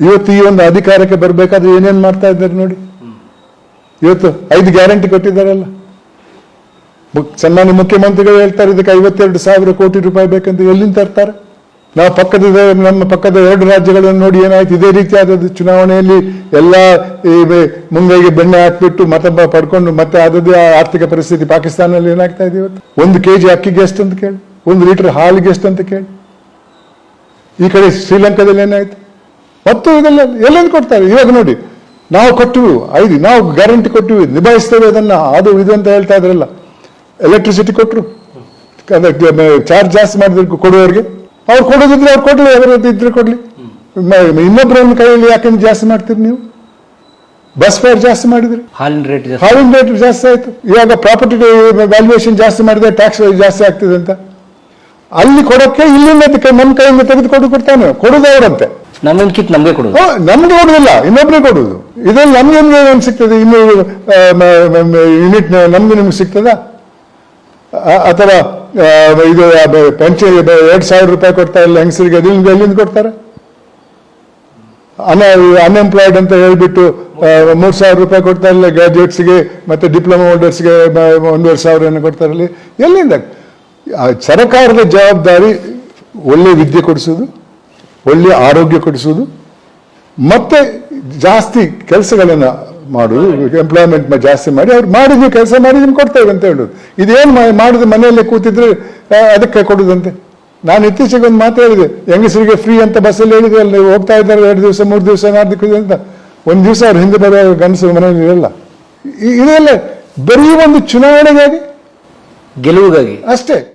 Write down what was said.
ಇವತ್ತು ಈ ಒಂದು ಅಧಿಕಾರಕ್ಕೆ ಬರಬೇಕಾದ್ರೆ ಏನೇನು ಮಾಡ್ತಾ ಇದ್ದಾರೆ ನೋಡಿ. ಇವತ್ತು ಐದು ಗ್ಯಾರಂಟಿ ಕೊಟ್ಟಿದ್ದಾರಲ್ಲ. ಸನ್ಮಾನ್ಯ ಮುಖ್ಯಮಂತ್ರಿಗಳು ಹೇಳ್ತಾರೆ, ಇದಕ್ಕೆ ಐವತ್ತೆರಡು ಸಾವಿರ ಕೋಟಿ ರೂಪಾಯಿ ಬೇಕಂತ ಎಲ್ಲಿಂದ ತರ್ತಾರೆ? ನಾವು ಪಕ್ಕದ ನಮ್ಮ ಪಕ್ಕದ ಎರಡು ರಾಜ್ಯಗಳನ್ನು ನೋಡಿ ಏನಾಯ್ತು? ಇದೇ ರೀತಿಯಾದದ್ದು ಚುನಾವಣೆಯಲ್ಲಿ ಎಲ್ಲ ಈ ಮುಂಗೈಗೆ ಬೆಣ್ಣೆ ಹಾಕ್ಬಿಟ್ಟು ಮತ ಪಡ್ಕೊಂಡು ಮತ್ತೆ ಅದದೇ ಆರ್ಥಿಕ ಪರಿಸ್ಥಿತಿ ಪಾಕಿಸ್ತಾನದಲ್ಲಿ ಏನಾಗ್ತಾ ಇದೆ ಇವತ್ತು? ಒಂದು ಕೆಜಿ ಅಕ್ಕಿಗೆ ಎಷ್ಟು ಅಂತ ಕೇಳಿ. ಒಂದು ಲೀಟರ್ ಹಾಲಿಗೆ ಎಷ್ಟು ಅಂತ ಕೇಳಿ. ಈ ಕಡೆ ಶ್ರೀಲಂಕಾದಲ್ಲಿ ಏನಾಯ್ತು? ಮತ್ತು ಇದೆಲ್ಲ ಎಲ್ಲೆಲ್ಲಿ ಕೊಡ್ತಾರೆ? ಇವಾಗ ನೋಡಿ ನಾವು ಕೊಟ್ಟಿವಿ ಐದು ನಾವು ಗ್ಯಾರಂಟಿ ಕೊಟ್ಟಿವಿ ನಿಭಾಯಿಸ್ತೇವೆ ಅದನ್ನು ಅದು ಇದು ಅಂತ ಹೇಳ್ತಾ ಇದ್ರಲ್ಲ. ಎಲೆಕ್ಟ್ರಿಸಿಟಿ ಕೊಟ್ಟರು ಚಾರ್ಜ್ ಜಾಸ್ತಿ ಮಾಡಿದ್ರು ಕೊಡುವವರಿಗೆ. ಅವ್ರು ಕೊಡೋದಿದ್ರೆ ಅವ್ರು ಕೊಡ್ಲಿ ಅವರದ್ದು ಇದ್ರೆ ಕೊಡ್ಲಿ. ಇನ್ನೊಬ್ಬರನ್ನ ಕೈಯಲ್ಲಿ ಯಾಕೆ ಜಾಸ್ತಿ ಮಾಡ್ತೀರಿ ನೀವು? ಬಸ್ ಫೇರ್ ಜಾಸ್ತಿ ಮಾಡಿದ್ರಿ. ಹಾಲಿನ ರೇಟ್ ಜಾಸ್ತಿ. ಹಾಲಿನ ರೇಟ್ ಜಾಸ್ತಿ ಆಯಿತು. ಇವಾಗ ಪ್ರಾಪರ್ಟಿ ವ್ಯಾಲ್ಯೂಯೇಷನ್ ಜಾಸ್ತಿ ಮಾಡಿದ್ರೆ ಟ್ಯಾಕ್ಸ್ ಜಾಸ್ತಿ ಆಗ್ತದೆ ಅಂತ. ಅಲ್ಲಿ ಕೊಡೋಕ್ಕೆ ಇಲ್ಲಿಂದ ನಮ್ಮ ಕೈಯಿಂದ ತೆಗೆದುಕೊಂಡು ಕೊಡ್ತಾನೆ. ಕೊಡುದು ಕಿತ್ ನಮ್ಗೆ ಕೊಡೋದು. ನಮ್ಗೆ ಕೊಡುದಿಲ್ಲ, ಇನ್ನೊಬ್ರಿಗೆ ಕೊಡುದು. ಇದ್ರಲ್ಲಿ ನಮ್ಗೆ ಏನ್ ಸಿಗ್ತದೆ? ಇನ್ನು ಯೂನಿಟ್ ನಮ್ಗೆ ನಿಮ್ಗೆ ಸಿಗ್ತದ? ಅಥವಾ ಇದು ಪೆನ್ಷನ್ ಎರಡು ಸಾವಿರ ರೂಪಾಯಿ ಕೊಡ್ತಾ ಇಲ್ಲ, ಹೆಂಗಸರಿಗೆ ನಿಮ್ಗೆ ಎಲ್ಲಿಂದ ಕೊಡ್ತಾರೆ? ಅನ ಅನ್ಎಂಪ್ಲಾಯ್ಡ್ ಅಂತ ಹೇಳಿಬಿಟ್ಟು ಮೂರು ಸಾವಿರ ರೂಪಾಯಿ ಕೊಡ್ತಾ ಇಲ್ಲ ಗ್ರಾಜುಯೇಟ್ಸ್ಗೆ ಮತ್ತೆ ಡಿಪ್ಲೊಮಾ ಹೋಲ್ಡರ್ಸ್ಗೆ ಒಂದೂವರೆ ಸಾವಿರ ಕೊಡ್ತಾರಲ್ಲಿ ಎಲ್ಲಿಂದ? ಸರ್ಕಾರದ ಜವಾಬ್ದಾರಿ ಒಳ್ಳೆ ವಿದ್ಯೆ ಕೊಡಿಸೋದು ಒಳ್ಳೆ ಆರೋಗ್ಯ ಕೊಡಿಸುವುದು ಮತ್ತೆ ಜಾಸ್ತಿ ಕೆಲಸಗಳನ್ನು ಮಾಡುದು ಎಂಪ್ಲಾಯ್ಮೆಂಟ್ ಜಾಸ್ತಿ ಮಾಡಿ ಅವ್ರು ಮಾಡಿದ್ವಿ ಕೆಲಸ ಮಾಡಿ ನಿಮ್ಗೆ ಕೊಡ್ತೇವೆ ಅಂತ ಹೇಳುದು. ಇದೇನು ಮಾಡಿದ ಮನೆಯಲ್ಲೇ ಕೂತಿದ್ರೆ ಅದಕ್ಕೆ ಕೊಡುದಂತೆ. ನಾನು ಇತ್ತೀಚೆಗೆ ಒಂದು ಮಾತು ಹೇಳಿದೆ ಹೆಂಗಸರಿಗೆ ಫ್ರೀ ಅಂತ ಬಸ್ಸಲ್ಲಿ ಹೇಳಿದ್ರೆ ಅಲ್ಲಿ ಹೋಗ್ತಾ ಇದ್ದಾರೆ ಎರಡು ದಿವಸ ಮೂರು ದಿವಸ ನಾಲ್ಕು ದಿವಸ ಅಂತ. ಒಂದು ದಿವಸ ಅವ್ರು ಹಿಂದೆ ಬರೋ ಗಂಡಸರು ಮನೆಯಲ್ಲಿ ಇರಲ್ಲ. ಇದೆಲ್ಲ ಬರೀ ಒಂದು ಚುನಾವಣೆಗಾಗಿ? ಗೆಲುವಿಗಾಗಿ. ಅಷ್ಟೇ.